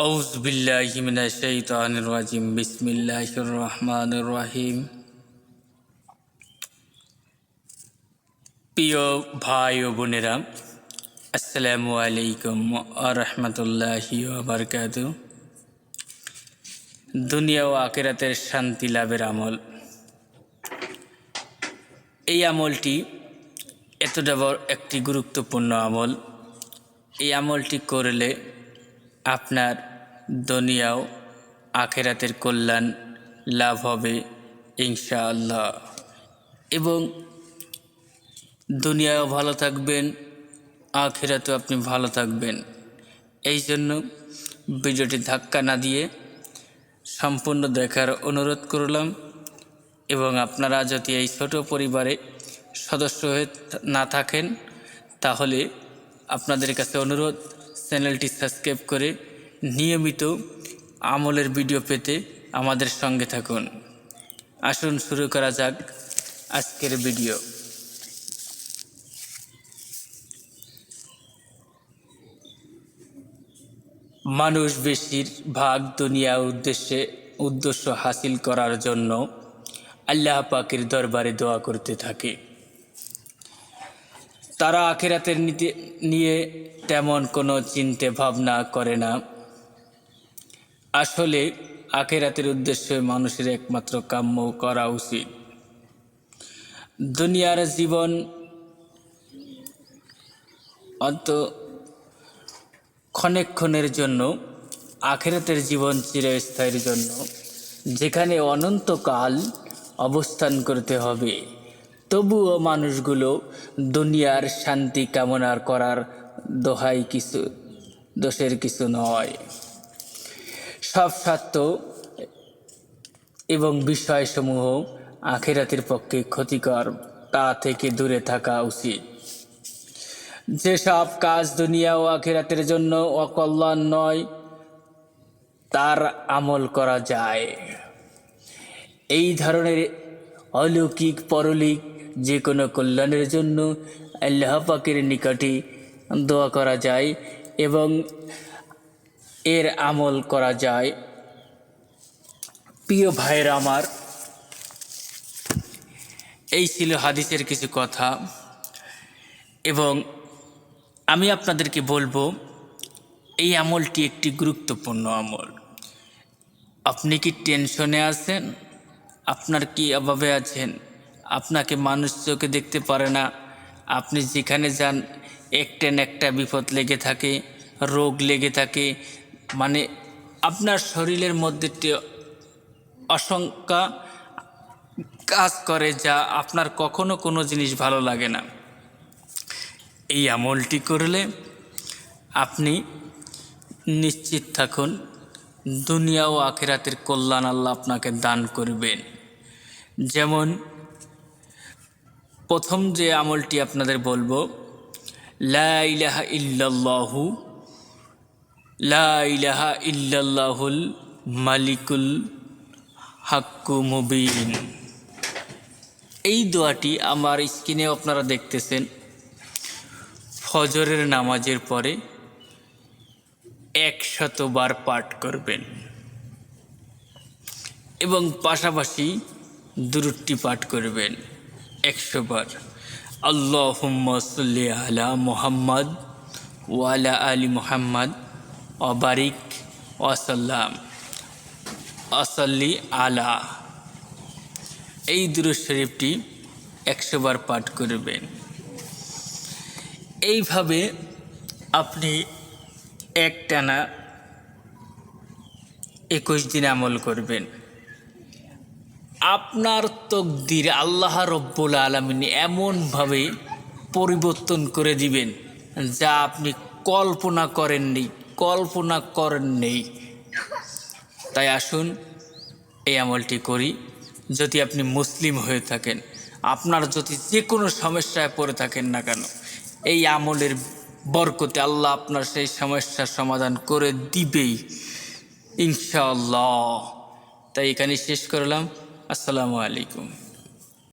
أعوذ بالله من الشيطان الرجيم بسم الله الرحمن الرحيم প্রিয় ভাই ও বোনেরা আসসালামু আলাইকুম আরহামতুল্লাহি বারকাত দুনিয়া ও আকেরাতের শান্তি লাভের আমল এই আমলটি এতটা বড় একটি গুরুত্বপূর্ণ আমল এই আমলটি করলে আপনার দুনিয়াও আখেরাতের কল্যাণ লাভ হবে, ইনশাআল্লাহ। এবং দুনিয়াও ভালো থাকবেন, আখেরাতেও আপনি ভালো থাকবেন। এই জন্য ভিডিওটি ধাক্কা না দিয়ে সম্পূর্ণ দেখার অনুরোধ করলাম এবং আপনারা যদি এই ছোট পরিবারে সদস্য হয়ে না থাকেন, তাহলে আপনাদের কাছে অনুরোধ, চ্যানেলটি সাবস্ক্রাইব করে নিয়মিত আমলের ভিডিও পেতে আমাদের সঙ্গে থাকুন। আসুন শুরু করা যাক আজকের ভিডিও মানুষ বেশিরভাগ দুনিয়া উদ্দেশ্যে উদ্দেশ্য হাসিল করার জন্য আল্লাহ পাকের দরবারে দোয়া করতে থাকে। তারা আখেরাতের নীতি নিয়ে তেমন কোনো চিন্তে ভাবনা করে না। আসলে আখেরাতের উদ্দেশ্যে মানুষের একমাত্র কাম্য করা উচিত। দুনিয়ার জীবন অন্ত ক্ষণেক্ষণের জন্য, আখেরাতের জীবন চিরস্থায়ীর জন্য, যেখানে অনন্তকাল অবস্থান করতে হবে, তবুও মানুষগুলো দুনিয়ার শান্তি কামনার করার দোহাই কিছু, দোষের কিছু নয়। সব স্বার্থ এবং বিষয়সমূহ আখেরাতের পক্ষে ক্ষতিকর, তা থেকে দূরে থাকা উচিত। যেসব কাজ দুনিয়া ও আখেরাতের জন্য অকল্যাণ নয়, তার আমল করা যায়। এই ধরনের অলৌকিক, পরলিক যে কোনো কল্যাণের জন্য আল্লাহ পাকের নিকটে দোয়া করা যায় এবং এর আমল করা যায়। প্রিয় ভাইয়ের আমার, এই ছিল হাদিসের কিছু কথা। এবং আমি আপনাদেরকে বলব, এই আমলটি একটি গুরুত্বপূর্ণ আমল। আপনি কি টেনশনে আছেন? আপনার কি অভাবে আছেন? আপনাকে মানুষ চোখে দেখতে পারে না। আপনি যেখানে যান একটা না একটা বিপদ লেগে থাকে, রোগ লেগে থাকে মানে আপনার শরীরের মধ্যে আশঙ্কা কাজ করে যা আপনার কখনো কোনো জিনিস ভালো লাগে না। এই আমলটি করলে আপনি নিশ্চিত থাকুন, দুনিয়া ও আখেরাতের কল্যাণ আল্লাহ আপনাকে দান করবেন। যেমন, প্রথম যে আমলটি আপনাদের বলব, লা ইলাহা ইল্লাল্লাহু লা ইলাহা ইল্লাল্লাহুল মালিকুল হাক্কু মুবিন। এই দোয়াটি আমার স্ক্রিনে আপনারা দেখতেছেন। ফজরের নামাজের পরে একশতবার পাঠ করবেন। এবং পাশাপাশি দুরুটি পাঠ করবেন একশো বার। আল্লাহ আলা মোহাম্মদ ওয়ালা আলী মোহাম্মদ অবারিক ওয়াসাল্লাম আসাল্লি আলা। এই দুরু শরীফটি একশো বার পাঠ করবেন। এইভাবে আপনি একটানা একুশ দিন আমল করবেন। আপনার তকদির আল্লাহ রব্বুল আলমিন এমনভাবে পরিবর্তন করে দিবেন, যা আপনি কল্পনা করেননি। কল্পনা করেন নেই তাই আসুন এই আমলটি করি। যদি আপনি মুসলিম হয়ে থাকেন, আপনার যদি যে কোনো সমস্যায় পড়ে থাকেন না কেন, এই আমলের বরকতে আল্লাহ আপনার সেই সমস্যার সমাধান করে দিবেই, ইনশাআল্লাহ। তাই এখানে শেষ করলাম। আসসালামু আলাইকুম।